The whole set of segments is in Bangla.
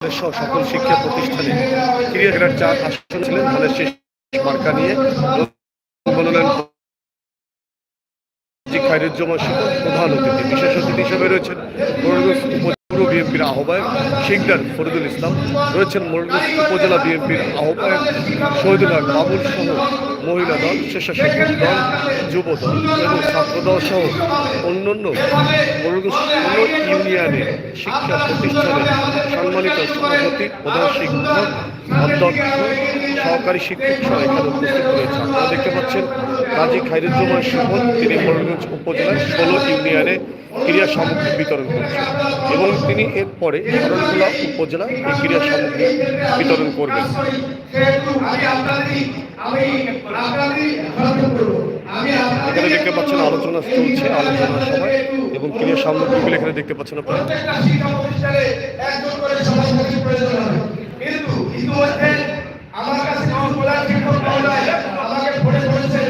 সহ সকল শিক্ষা প্রতিষ্ঠানে ক্রিয়াগ্রার চার আসন ছিলেন। ধানের শেষ মার্কা নিয়ে বললেন খায়রুজ্জামান প্রধান অতিথি। বিশেষ অতিথি হিসেবে রয়েছেন। বিএনপির আহ্বায়ক শিকদার ফরিদুল ইসলাম, রয়েছেন মোরগঞ্জ উপজেলা বিএনপির আহ্বায়ক শহীদুল হক বাবুল সহ মহিলা দল, স্বেচ্ছাসেবক দল, যুব দল এবং ছাত্র দল সহ অন্যান্য ইউনিয়নের শিক্ষা প্রতিষ্ঠানের সম্মানিত সভাপতি, প্রধান শিক্ষক, অধ্যক্ষ, সহকারী শিক্ষক সহ এখানে উপস্থিত রয়েছে। আপনারা দেখতে পাচ্ছেন, কাজী খাইরুজ্জামান সুমন তিনি মোরগঞ্জ উপজেলার ষোলো ইউনিয়নে ক্রীড়া সামগ্রী বিতরণ করছেন। এবং তিনি এরপরে শরণখোলা উপজেলা এই ক্রীড়া সামগ্রী বিতরণ করবেন। এখানে দেখতে পাচ্ছেন আলোচনা চলছে আলোচনার সময় এবং ক্রীড়া সামগ্রীগুলো এখানে দেখতে পাচ্ছেন আপনারা। আমার কাছে আমাকে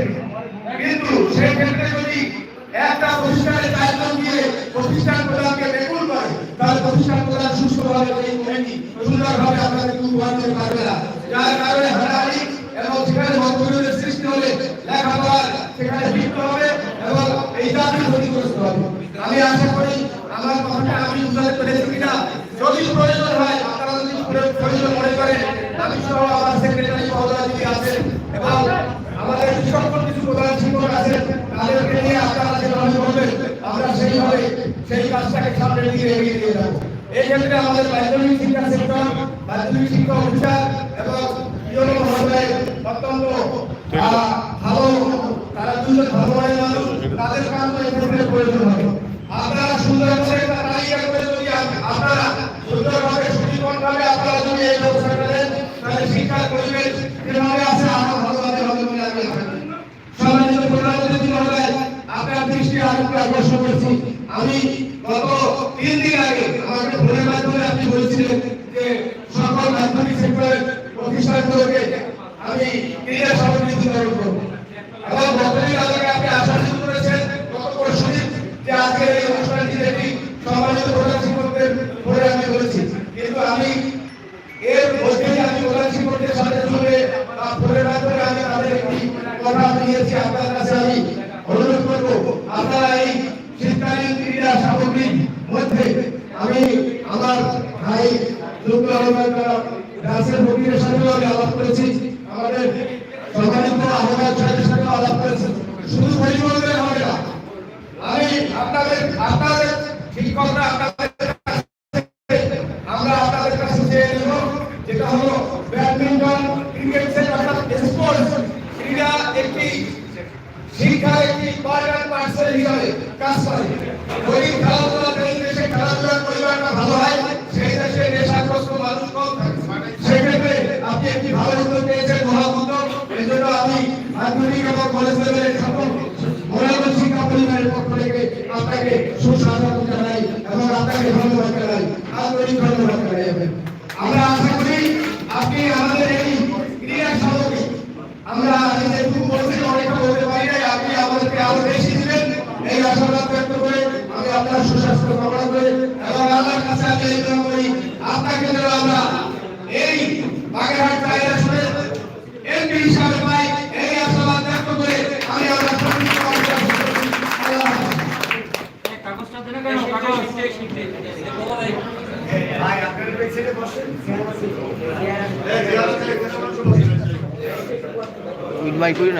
একটা প্রতিষ্ঠানে চারজন দিয়ে প্রতিষ্ঠান প্রধানকে বেকুল করে, তার প্রতিষ্ঠান প্রধান সুস্থভাবে সুন্দরভাবে আপনাদের উপহার দিতে পারবে না। যার কারণে হারাহারি এবং সেখানে মতবিরোধের সৃষ্টি হলে লেখাপড়ার সেখানে বিঘ্ন হবে এবং এই জাতির ক্ষতিগ্রস্ত হবে আমি আশা করি আমার কথাটা আমি বুঝাতে পেরেছি কিনা যদি প্রয়োজন হয় আপনারা যদি প্রয়োজন- প্রয়োজন মনে করেন আমি সহ আমার সেক্রেটারি মহোদয় যদি আছেন এবং আমাদের সকল কিছু প্রধান শিক্ষক আছেন তাদেরকে নিয়ে আপনারা যেভাবে করবেন আমরা সেইভাবে সেই কাজটাকে সামনের দিকে এগিয়ে নিয়ে যাব এই ক্ষেত্রে আমাদের মাধ্যমিক শিক্ষা সেক্টর মাধ্যমিক শিক্ষা অফিসার এবং ইউনো মহোদয় অত্যন্ত আহ, ভালো তারা দুজন ভালো মানের মানুষ তাদের কাজ এই ক্ষেত্রে প্রয়োজন হবে আপনারা সুন্দর করে একটা তালিকা করে যদি আপ- আপনারা সুন্দরভাবে সুনিপুণভাবে আপনারা যদি এই ব্যবস্থা করেন তাহলে শিক্ষার পরিবেশ যেভাবে আছে আরও ভালোভাবে হবে বলে আমি আশা করি সম্মানিত প্রধান অতিথি মহোদয় আপনার দৃষ্টি আরেকটু আকর্ষণ করছি আমি গত তিন দিন আগে আমাকে ফোনের মাধ্যমে আপনি বলছিলেন যে সকল রাজনৈতিক সেক্টরের প্রতিষ্ঠানগুলোকে আমি ক্রীড়া সামগ্রী বিতরণ করব এবং গতদিন আমাকে আপনি আশা শুরু করেছেন গত পরশু দিন যে আজকে এই অনুষ্ঠানটি দেখি সম্মানিত প্রধান শিক্ষকদের বলে আমি বলেছি কিন্তু আমি এর মধ্যেই আমি প্রধান শিক্ষকদের সাথে জুড়ে বা ফোনের মাধ্যমে আমি তাদের একটি কথা দিয়েছি আপনার কাছে আমি অনুরোধ করব আপনারা এই শীতকালীন ক্রীড়া সামগ্রীর মধ্যে আমি আমার ভাই দুর্গ আলমার রাসেল ফকিরের সাথেও আমি আলাপ করেছি আমাদের সম্মানিত আহ্বায়ক সাহেবের সাথেও আলাপ করেছি শুধু সই বললে হবে না আমি আপনাদের আপনাদের শিক্ষকরা আপনাদের আমরা আপনাদের কাছে চেয়ে নেব যেটা হলো ব্যাডমিন্টন ক্রিকেট সেট অর্থাৎ স্পোর্টস ক্রীড়া একটি শিক্ষা একটি পার্ট অ্যান্ড পার্সেল হিসাবে কাজ করে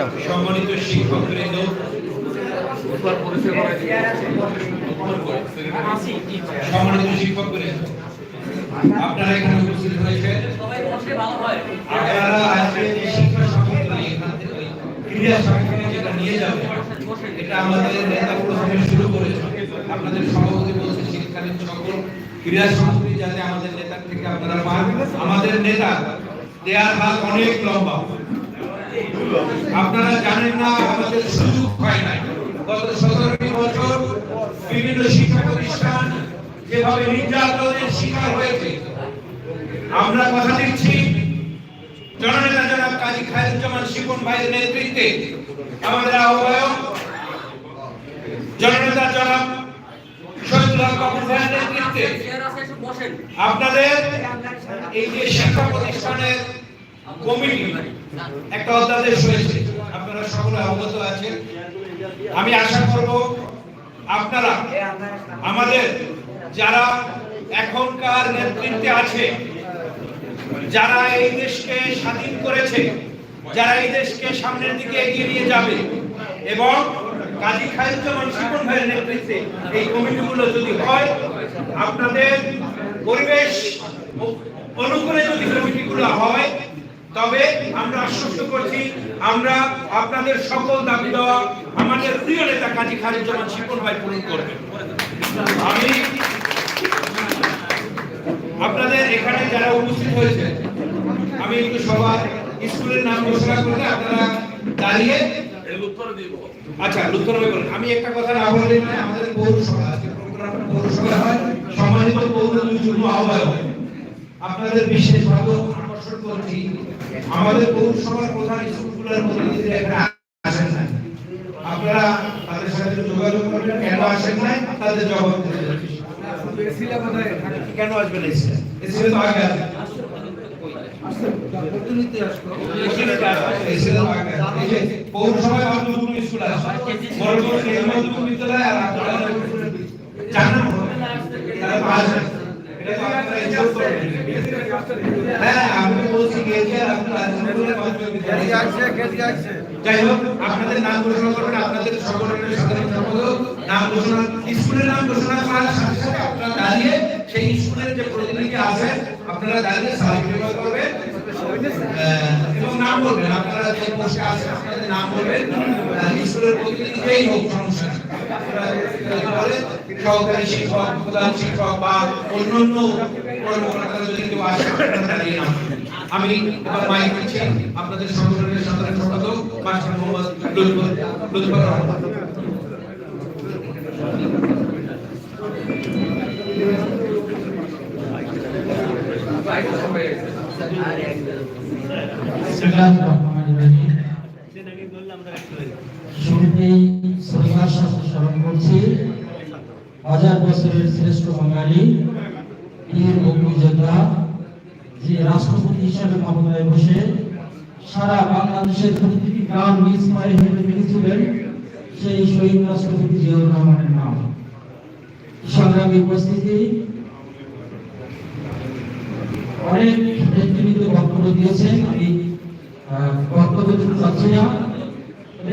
মাইক সম্মানিত শিক্ষক বৃন্দ সম্মানিত শিক্ষক বৃন্দ আপনারা এখানে উপস্থিত হয়েছেন। আপনারা আজকে যে শিক্ষা সামগ্রী এখান থেকে যেটা নিয়ে যাবে এটা আমাদের নেতা প্রথমে শুরু করেছে আপনাদের সভাপতি বলছে শীতকালীন সকল ক্রীড়া সামগ্রী যাতে আমাদের নেতার থেকে আপনারা পান। আমাদের নেতা দেয়ার হাত অনেক লম্বা। আপনারা জানেন না, আমাদের সুযোগ হয় না গত সতেরোটি বছর বিভিন্ন শিক্ষা প্রতিষ্ঠান যেভাবে নির্যাতনের শিকার হয়েছে, আমরা কথা দিচ্ছি জননেতা জনাব কাজী খায়রুজ্জামান শিপন ভাইয়ের নেতৃত্বে। আমাদের আহ্বায়ক জননেতা জনাব শহীদুল হক বাবুর ভাইয়ের নেতৃত্বে। আপনাদের এই যে শিক্ষা প্রতিষ্ঠানের কমিটি, একটা অধ্যাদেশ হয়েছে। আপনারা সকলে অবগত আছেন। আমি আশা করব আপনারা, আমাদের যারা এখনকার নেতৃত্বে আছে, যারা এই দেশকে স্বাধীন করেছে, যারা এই দেশকে সামনের দিকে এগিয়ে নিয়ে যাবে এবং কাজী খায়রুজ্জামান শিপন ভাইয়ের নেতৃত্বে এই কমিটিগুলো যদি হয়, আপনাদের পরিবেশ অনুকূলে যদি কমিটিগুলো হয় তবে আমরা আশ্বস্ত করছি আমরা আপনাদের সকল দাবি দেওয়া আমাদের প্রিয় নেতা কাজী খায়রুজ্জামান শিপন ভাই পূরণ করবেন। আমি আপনাদের এখানে যারা উপস্থিত হয়েছে আমি একটু সবার স্কুলের নাম ঘোষণা করলে আপনারা দাঁড়িয়ে আচ্ছা লুত্তর ভাই বলেন। আমি একটা কথা না বললে আমাদের পৌরসভা আজকে পৌরসভা হয় সম্মানিত পৌর দুই যুগ্ম আহ্বায়ক। আপনাদের বিশেষভাবে আকর্ষণ করছি আমাদের পৌরসভার প্রধান স্কুলগুলোর প্রতিনিধিরা এখানে আসেন না আপনারা তাদের সাথে যোগাযোগ করবেন কেন আসেন নাই তাদের জবাব দিতে কেন আসবেন এসে এসে তো আগে পৌরসভায় আমার স্কুল আছে? বড় নির্মাণ বিদ্যালয় আর আপনারা জানেন তারা পাঁচ হ্যাঁ আমি বলছি যাই হোক আপনাদের নাম ঘোষণা করবেন আপনাদের সকলের সাধারণ সম্পাদক নাম ঘোষণা স্কুলের নাম ঘোষণা করার সাথে সাথে আপনারা দাঁড়িয়ে সেই স্কুলের যে প্রতিনিধি আছেন আপনারা দাঁড়িয়ে সার্টিফিকেট করবেন এবং নাম বলবেন। আপনারা যে পোস্টে আছেন আপনাদের নাম বলবেন স্কুলের প্রতিনিধি যেই হোক সমস্যা সহকারী শিক্ষক, প্রধান শিক্ষক বা অন্যান্য কর্মকর্তারা যদি কেউ আসে আমি এবার মাইক দিচ্ছি, আপনাদের সংগঠনের সাধারণ সম্পাদক, মাস্টার মোহাম্মদ লুৎফর রহমান। শুরুতেই সাথে স্মরণ করছি, হাজার বছরের শ্রেষ্ঠ বাঙালি বীর মুক্তিযোদ্ধা যে রাষ্ট্রপতি হিসাবে ক্ষমতায় বসে সারা বাংলাদেশের প্রতিটি গ্রাম মিস পায়ে হেঁটে ফেলেছিলেন সেই শহীদ রাষ্ট্রপতি জিয়াউর রহমানের নাম। সংগ্রামী উপস্থিতি, অনেক নেতৃবৃন্দ বক্তব্য দিয়েছেন, আমি বক্তব্য দিতে চাচ্ছি না।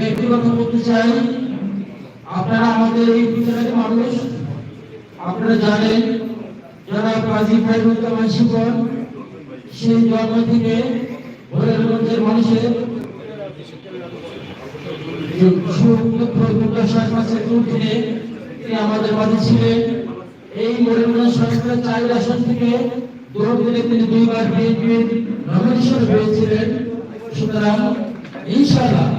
একটি কথা বলতে চাই আপনারা আমাদের এই বিদ্যালয়ের মানুষ, আপনারা জানেন যারা কাজী ফাইরুজ্জামান শিকন সেই জন্ম থেকে ভৈরবগঞ্জের মানুষের তিনি আমাদের ছিলেন। এই থেকে তিনি দুইবার পেয়েছিলেন সুতরাং ইনশাআল্লাহ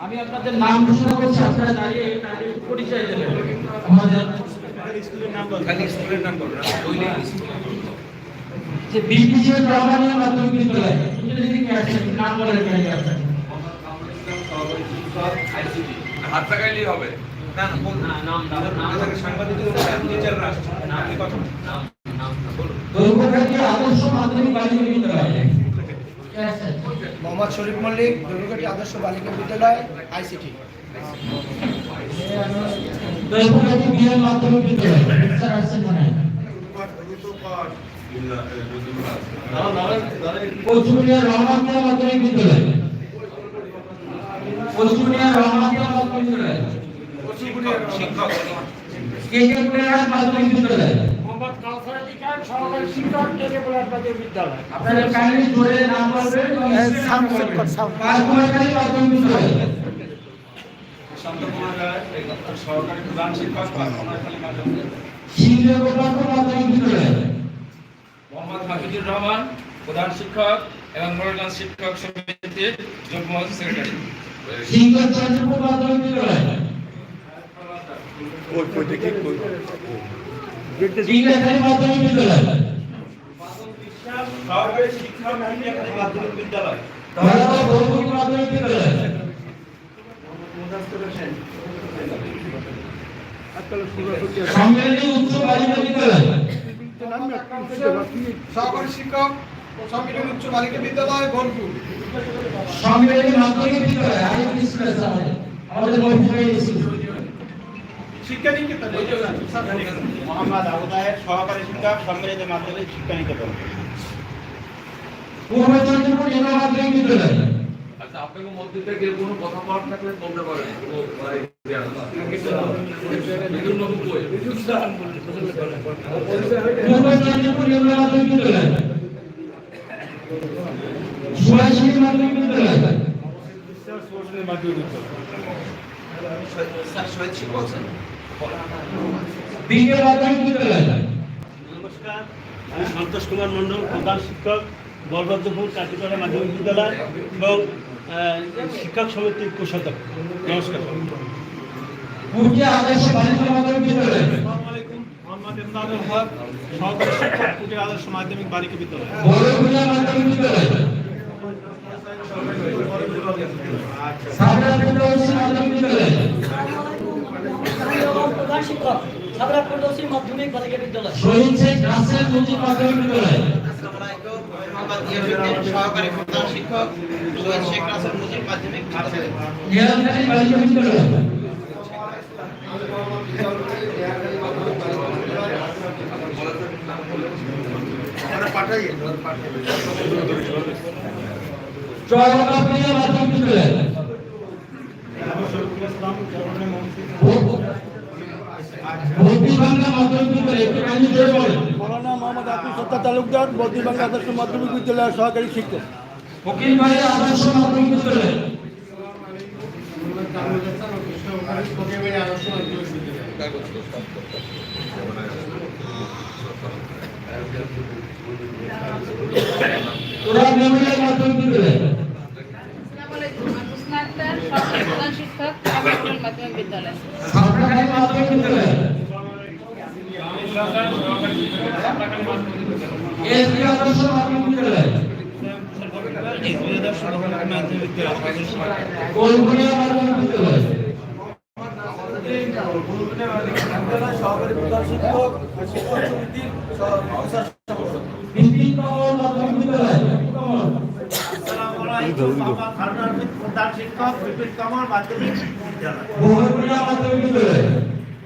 আমি আপনাদের নাম ঘোষণা করছি আপনারা দাঁড়িয়ে তাদের পরিচয় দেবেন। আমাদের খালি স্কুলের নাম বলুন যে বিপিজি রহমানিয়া মাধ্যমিক বিদ্যালয় নাম হাত লাগাইলেই হবে। না না বলুন। নাম নাম আপনি কথা বলুন। আদর্শ মাধ্যমিক বালিকা বিদ্যালয় মোহাম্মদ শরীফ মল্লিক দুর্গাটি আদর্শ বালিকা বিদ্যালয় আইসিটি। দশপুরাটি বিএল মাধ্যমিক বিদ্যালয় স্যার আসছেন পশ্চিমিয়া রহমানিয়া মাধ্যমিক বিদ্যালয়। পশ্চিমিয়া রহমানিয়া মাধ্যমিক বিদ্যালয়। কে কে মাধ্যমিক বিদ্যালয় মোহাম্মদ কাউসার অধিকার সহকারী শিক্ষক থেকে বলার বিদ্যালয় আপনারা কাইন্ডলি জোরে নাম বলবেন পাঁচকুমারখালী মাধ্যমিক বিদ্যালয় সহকারী প্রধান শিক্ষক পাঁচমাখালী মাধ্যমিক সিংহ গোপালপুর মাধ্যমিক বিদ্যালয় মোহাম্মদ হাফিজুর রহমান প্রধান শিক্ষক এবং মোরগান শিক্ষক সমিতির যুগ্ম সেক্রেটারি সিংহ চন্দ্রপুর মাধ্যমিক বিদ্যালয় কই কই দেখি কই মাধ্যমিক বিদ্যালয়। সহকারী শিক্ষক মাধ্যমিক বিদ্যালয়। মাধ্যমিক বিদ্যালয়। সম্মেলনী উচ্চ বালিকা বিদ্যালয়। সহকারী শিক্ষক উচ্চ বালিকা বিদ্যালয় বোলপুর। মাধ্যমিক বিদ্যালয় আমাদের। মহিলা স্কুল শিক্ষা মোহাম্মদ আবুদায়ের সহকারী শিক্ষক সম্মিলিত মাধ্যমিক শিক্ষা পূর্ব চন্দ্রপুর জেলা মাধ্যমিক বিদ্যালয় আচ্ছা আপনাদের মধ্যে থেকে কোনো কথা বলার থাকলে বলতে পারেন। পূর্ব চন্দ্রপুর জেলা মাধ্যমিক বিদ্যালয় সুভাষিনী মাধ্যমিক বিদ্যালয় মাধ্যমিক বিদ্যালয় নমস্কার আমি সন্তোষ কুমার মণ্ডল প্রধান শিক্ষক বলভদ্রপুর কাটিপাড়া মাধ্যমিক বিদ্যালয় এবং শিক্ষক সমিতির কোষাধ্যক্ষ। নমস্কার। সহকারী শিক্ষক কুটির আদর্শ মাধ্যমিক বালিকা বিদ্যালয়। বড়পুরা বিদ্যালয় সাবরা ফেরদৌসি মাধ্যমিক শিক্ষক বালিকা বিদ্যালয়। শহীদ শেখ রাসেল মুজিব মাধ্যমিক বিদ্যালয়। সহকারী প্রধান শিক্ষক শহীদ শেখ রাসেল মুজিব মাধ্যমিক বিদ্যালয় নিয়ালখালী বালিকা বিদ্যালয়। চরকাপিয়া মাধ্যমিক বিদ্যালয়। মৌলানা মোহাম্মদ আব্দুল সত্তার তালুকদার বদ্রী বাংলা আদর্শ মাধ্যমিক বিদ্যালয়ের সহকারী শিক্ষক। ফকির ভাই আদর্শ মাধ্যমিক বিদ্যালয়। তোরা মেমোরিয়াল মাধ্যমিক বিদ্যালয় প্রধান শিক্ষক আবাসন মাধ্যমিক বিদ্যালয় সাতটাখালী মাধ্যমিক বিদ্যালয় এসপি আদর্শ মাধ্যমিক বিদ্যালয় কোলগুড়িয়া মাধ্যমিক বিদ্যালয় সহকারী প্রধান শিক্ষক শিক্ষক সমিতির বিপিন কমল মাধ্যমিক বিদ্যালয় কমল প্রধান শিক্ষক বিপিন কামার মাধ্যমিক বিদ্যালয় বহুগুড়িয়া মাধ্যমিক বিদ্যালয়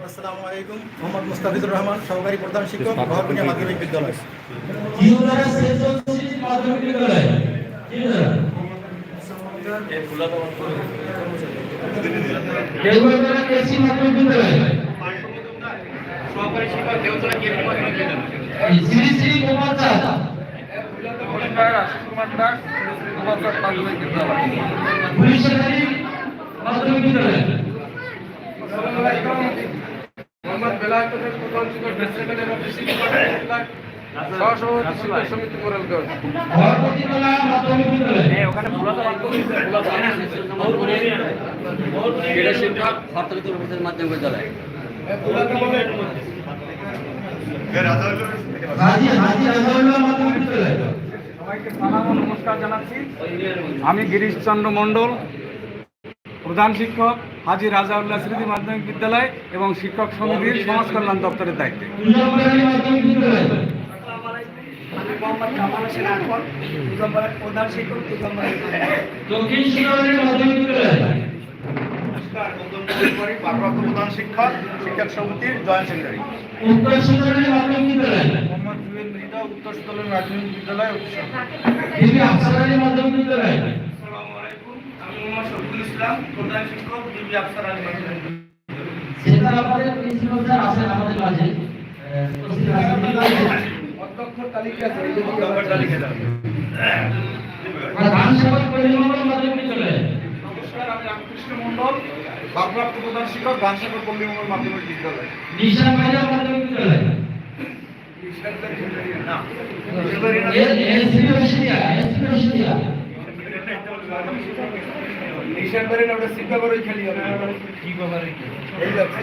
আসসালামু আলাইকুম মোহাম্মদ মুস্তাফিজুর রহমান সহকারী প্রধান শিক্ষক মাধ্যমিক বিদ্যালয়? মাধ্যমিক বিদ্যালয় দেবগড়া কেসি মাধ্যমিক বিদ্যালয় সহকারী শিক্ষক দেওতলা কেপি মাধ্যমিক বিদ্যালয় শ্রী শ্রী কুমার চাঁদ পুলিশের মাধ্যমিক বিদ্যালয় মোহাম্মদ বেলায়েত হোসেন প্রধান শিক্ষক বেসরকারি এবং কৃষি বিভাগ বিদ্যালয় ও নমস্কার জানাচ্ছি। আমি গিরিশচন্দ্র মণ্ডল প্রধান শিক্ষক হাজি রাজাউল্লাহ স্মৃতি মাধ্যমিক বিদ্যালয় এবং শিক্ষক সমিতির সমাজ কল্যাণ দপ্তরের দায়িত্বে কুঞ্জমবাড়ি মাধ্যমিক বিদ্যালয় আমি মোহাম্মদ কামাল হোসেন আকবর প্রধান শিক্ষক দক্ষিণ শিরোমণি মাধ্যমিক বিদ্যালয় ভারপ্রাপ্ত প্রধান শিক্ষক শিক্ষক সমিতির জয়েন্ট সেক্রেটারি। উত্তর সুন্দরী মাধ্যমিক বিদ্যালয় মোহাম্মদ জুয়েল মৃধা উত্তরস্থলের মাধ্যমিক বিদ্যালয় উৎসব দেবী আফসারানী মাধ্যমিক বিদ্যালয় আমি মোহাম্মদ শফিকুল ইসলাম প্রধান শিক্ষক দিবি আফসার আলী মাধ্যমিক সেটা আমাদের প্রিন্সিপাল স্যার আছেন আমাদের মাঝে। উপস্থিত আছেন। ভারপ্রাপ্ত প্রধান শিক্ষক গানসাগর পল্লীমঙ্গল মাধ্যমিক বিদ্যালয়। নিশা মাইয়া মাধ্যমিক বিদ্যালয় এসপি রশিদিয়া এসপি রশিদিয়া ডিসেম্বরে ওটা শিক্ষা খেলি হবে। কি ব্যাপারে এই যাচ্ছে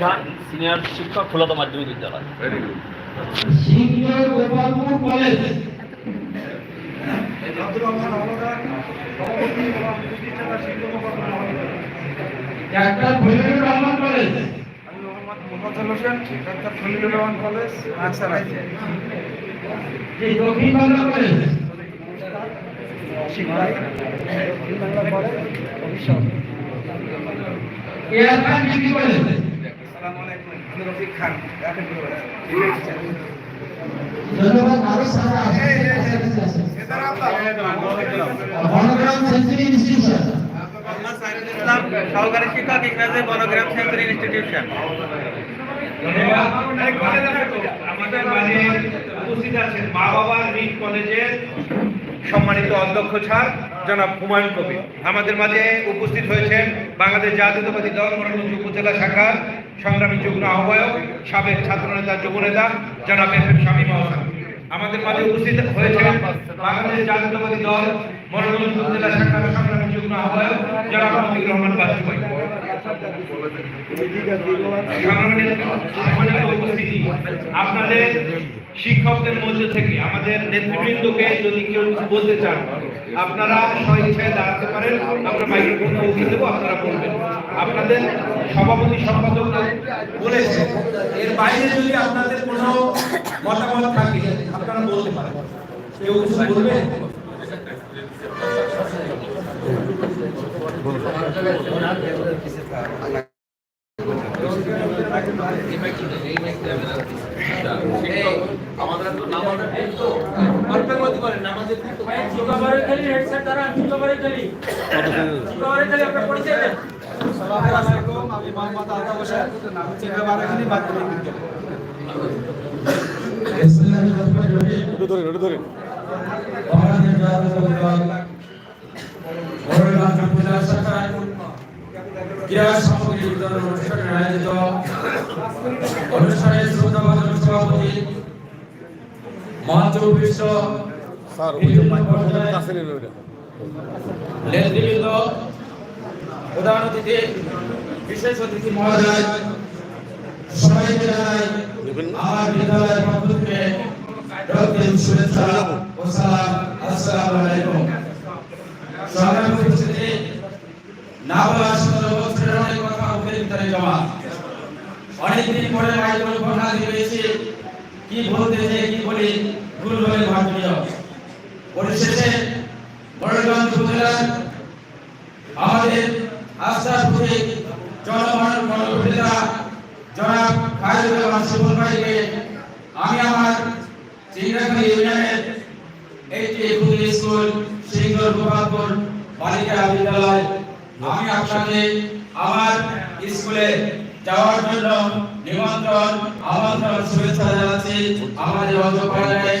খান সিনিয়র শিক্ষক ফুলতা মাধ্যমিক বিদ্যালয়। শিক্ষক আমি মোহাম্মদ মোহাম্মদ হোসেন ডাক্তার খলিলুর রহমান কলেজ আনসার আছে যে সহকারী শিক্ষক ইংরেজি বনগ্রাম সেন্টার ইনস্টিটিউশন আমাদের মাঝে উপস্থিত আছেন মা বাবা রিট কলেজের সম্মানিত অধ্যক্ষ স্যার। জনাব হুমায়ুন কবির। আমাদের মাঝে উপস্থিত হয়েছেন বাংলাদেশ জাতীয়তাবাদী দল মনোনন্দ উপজেলা শাখার সংগ্রামী যুগ্ম আহ্বায়ক সাবেক ছাত্রনেতা যুবনেতা জনাব এফ এম শামীম আহসান। আমাদের মাঝে উপস্থিত হয়েছেন বাংলাদেশ জাতীয়তাবাদী দল মনোনন্দ উপজেলা শাখার সংগ্রামী যুগ্ম আহ্বায়ক জনাব আহমদ রহমান উপস্থিতি, আপনাদের শিক্ষকদের মধ্যে থেকে আমাদের নেতৃবৃন্দকে যদি কেউ বলতে চান আপনারা স্বইচ্ছায় দাঁড়াতে পারেন আমরা মাইক্রোফোন পৌঁছে দেবো আপনারা বলবেন আপনাদের সভাপতি সম্পাদক বলেছে এর বাইরে যদি আপনাদের কোনো মতামত থাকে আপনারা বলতে পারেন কেউ কিছু বলবেন আসসালামু ক্রীড়া সামগ্রী বিতরণ অনুষ্ঠানে আয়োজিত অনুষ্ঠানে শ্রদ্ধাভাজন সভাপতি মঞ্চ বিশ্ব স্যার কাছে নেবে। ওটা নেতৃবৃন্দ প্রধান অতিথি বিশেষ অতিথি মহোদয় সবাইকে জানাই আমার বিদ্যালয়ের পক্ষ থেকে রক্তিম শুভেচ্ছা ও সালাম আসসালামু আলাইকুম। সংগ্রামী উপস্থিতি না বলা সতেরো বছরের অনেক কথা মুখের ভিতরে জমা। অনেকদিন পরে কি বলতে কি বলি ভুল বলে ভাবনীয় পরিশেষে বড়গঞ্জ উপজেলার আমাদের আস্থার প্রতীক জনগণের গণপ্রতিনিধিরা জনাব খায়রুল রহমান সুবল ভাইকে আমি আমার চিংড়াখালী ইউনিয়নের একটি ক্ষুদ্র স্কুল সিঙ্গর গোপালপুর বালিকা বিদ্যালয়। আমি আপনাকে আমার স্কুলে যাওয়ার জন্য নিমন্ত্রণ, আমন্ত্রণ, শুভেচ্ছা জানাচ্ছি। আমাদের বাড়ির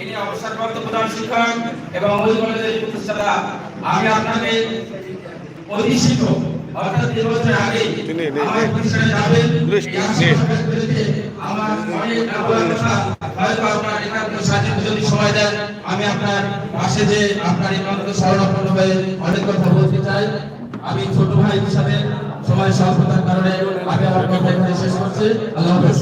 ইনি অবসরপ্রাপ্ত প্রধান শিক্ষক এবং ওই কলেজের প্রতিষ্ঠাতা। আমি আপনাকে অতি শীঘ্র অর্থাৎ বছর আগে আমার। প্রতিষ্ঠানে যাবেন। আমার অনেক হয়তো আপনার একান্ত সাহায্য যদি সময় দেন আমি আপনার পাশে যে আপনার একান্ত স্মরণাপন্ন হয়ে অনেক কথা বলতে চাই। আমি ছোট ভাই হিসাবে সময় স্বল্পতার কারণে আমি আমার কথা শেষ করছি। আল্লাহ হাফেজ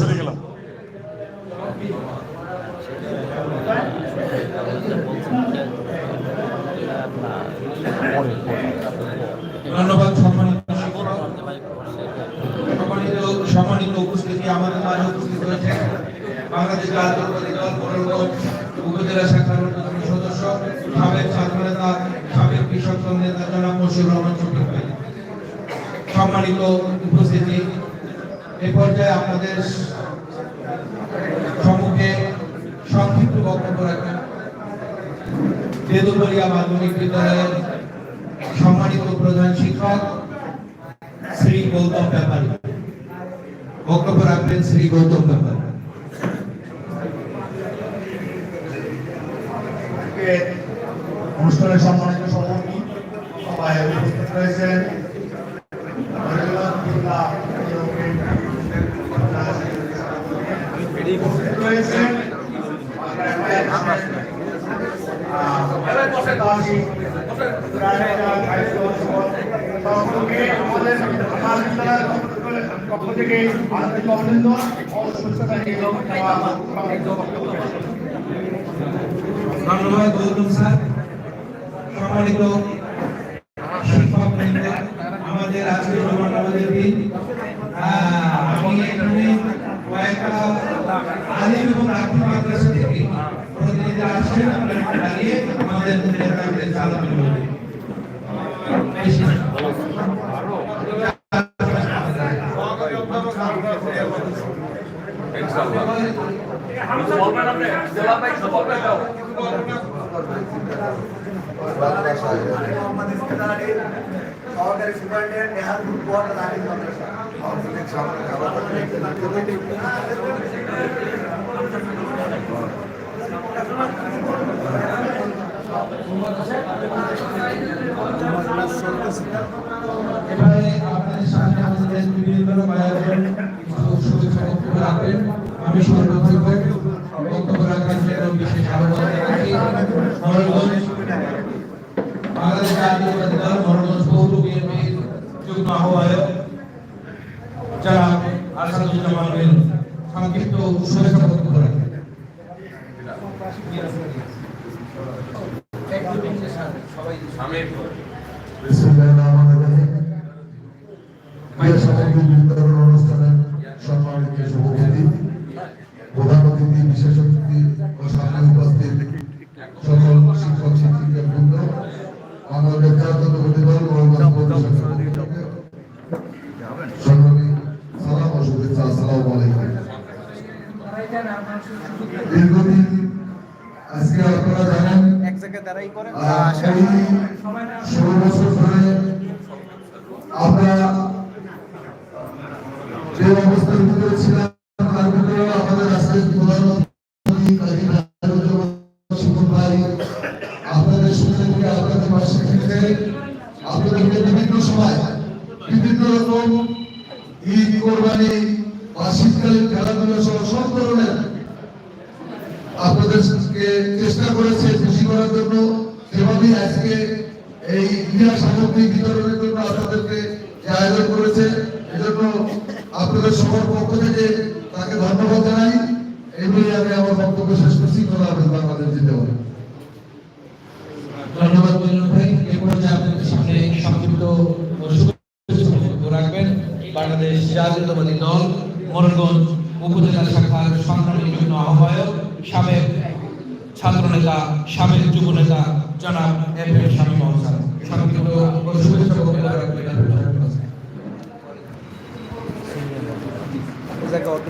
ধন্যবাদ সম্মানিত সম্মানিত সম্মানিত উপস্থিতি আমাদের মাঝে উপস্থিত হয়েছে বাংলাদেশ জাতীয়তাবাদী দল মোড়লগঞ্জ উপজেলা শাখার অন্যতম সদস্য সাবেক ছাত্র নেতা সাবেক কৃষক নেতা জনাব মশিউর রহমান সম্মানিত উপস্থিতি, এ পর্যায়ে আপনাদের সম্মুখে সংক্ষিপ্ত বক্তব্য রাখেন বেদুবরিয়া মাধ্যমিক বিদ্যালয়ের সম্মানিত প্রধান শিক্ষক শ্রী গৌতম ব্যাপারী বক্তব্য রাখবেন শ্রী গৌতম ব্যাপারী অনুষ্ঠানের সম্মানিত সভাপতি সবাই উপস্থিত রয়েছেন উপস্থিত রয়েছেন পক্ষ থেকে আন্তরিক আমাদের আজকে আমাদের দিন। আমি এখানে কয়েকটা আলিম এবং আর্থিক মাদ্রাসা থেকে প্রতিনিধি আসছেন আপনারা একটু দাঁড়িয়ে আমাদের মধ্যে তাদের চালু করবেন সহকারী সুপারিনটেন্ডেন্ট নেহাল ফুটবল রাকিব মাদ্রাসা এবারে আপনাদের সামনে আমাদের বিভিন্ন আয়োজন শুভেচ্ছা বক্তব্য রাখবেন আমি সর্বপ্রথম বক্তব্য রাখার জন্য বিশেষ আহ্বান জানাচ্ছি। মনোরঞ্জন বাংলাদেশ জাতীয়তাবাদী দল মনোরঞ্জন পৌর বিএনপির যুগ্ম আহ্বায়ক যারা আসাদুজ্জামান সংক্ষিপ্ত বক্তব্য রাখবেন ক্রীড়া সামগ্রী বিতরণ অনুষ্ঠানের সম্মানিত সভাপতি প্রধান অতিথি বিশেষ অতিথি ও সামনে উপস্থিত সকল শিক্ষক শিক্ষিকা বৃন্দ আমাদের জাতীয়তাবাদী দল মোহাম্মদ পৌরসভা সংগ্রামী সালাম ও শুভেচ্ছা আসসালামু আলাইকুম দীর্ঘদিন আজকে আপনারা জানেন এক জায়গায় আপনাদের সবার পক্ষ থেকে তাকে ধন্যবাদ জানাই। এই বলে আমি আমার বক্তব্য শেষ করছি। খোলা হবে বাংলাদেশ হবে ধন্যবাদ মনিরুল ভাই। এ পর্যায়ে আপনাদের সামনে সংক্ষিপ্ত রাখবেন। বাংলাদেশ জাতীয়তাবাদী দল মোরগঞ্জ উপজেলা শাখার সংগ্রামী যুগ্ম আহ্বায়ক, সাবেক ছাত্রনেতা, সাবেক যুব নেতা জনাব এফ এম স্বামী মহসান সংক্ষিপ্ত শুভেচ্ছা রাখবেন।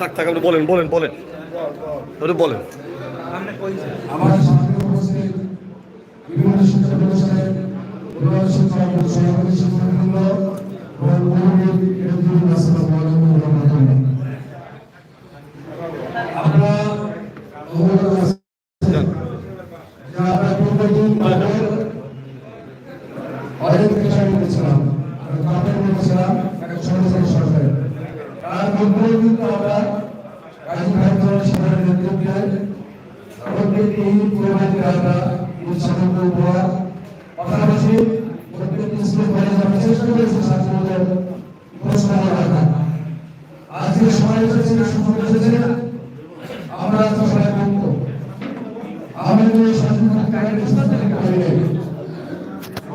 থাক থাক আপনি বলেন বলেন বলেন। আপনি বলেন। আমার সামনে উপস্থিত বিভিন্ন শিক্ষা প্রতিষ্ঠানের প্রধান শিক্ষক ও সহকারী শিক্ষকবৃন্দ এবং মুরব্বী কেন্দ্রীয় আসসালামু আলাইকুম ওয়া রাহমাতুল্লাহ। আমরা অবগত আছি যে আমরা পূর্বদিন আমাদের অনেক বিষয় করেছিলাম কাপড় করেছিলাম এক সরকারি সরকার তার মধ্যে কিন্তু আমরা কাজী আমরা উৎসাহিত করা পাশাপাশি প্রত্যেকটি স্কুল কলেজ আমরা সময় এসেছে সুযোগ এসেছে আমরা তো সবাই মুক্ত আমাদের স্বাধীনতা কায়েমের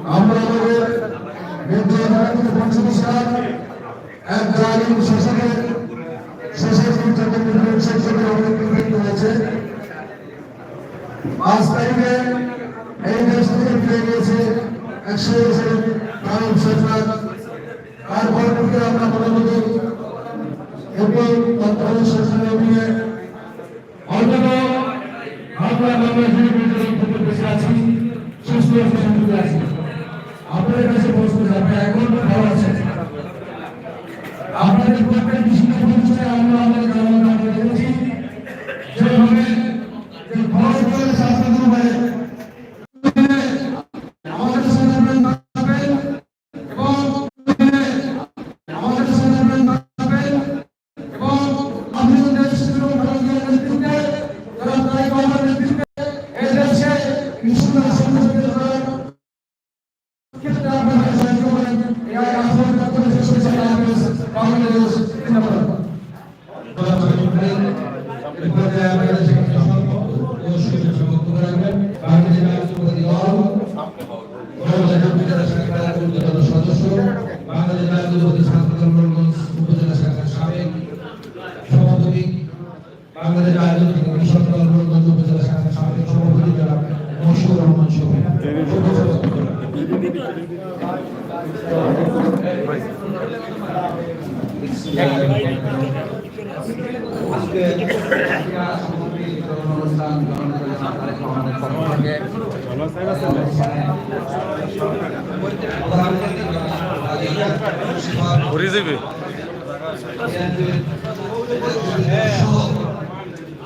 আমরা আমাদের এক জালিম শাসকের পাঁচ তারিখে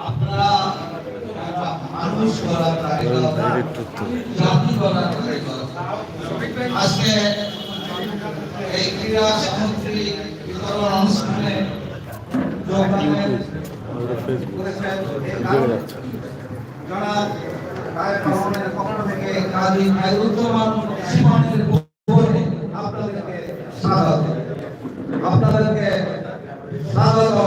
আপনারা মানুষ পক্ষ থেকে কাজী খায়রুজ্জামান সীমানের উপরে আপনাদেরকে স্বাগত আপনাদেরকে স্বাগত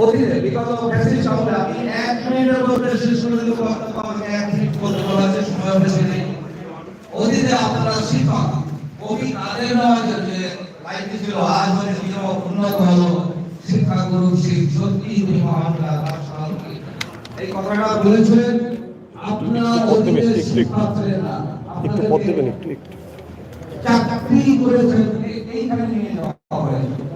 অধীনে বিগত ফ্যাসিস্ট আমলে আমি এক মিনিটের মধ্যে শেষ করে দেবো বক্তব্য আমাকে এক মিনিট বলতে বলা আছে সময় বেশি নেই। অধীনে আপনারা শিক্ষক কবি কাদের নওয়াজের যে লাইনটি ছিল আজ মানে জীবন উন্নত হলো। শিক্ষা গুরু সত্যি তুমি মহান এই কথাটা বলেছিলেন আপনারা অধীনে শিক্ষা একটু পথ দেবেন একটু একটু চাকরি করেছেন এইখানে নিয়ে যাওয়া হয়েছে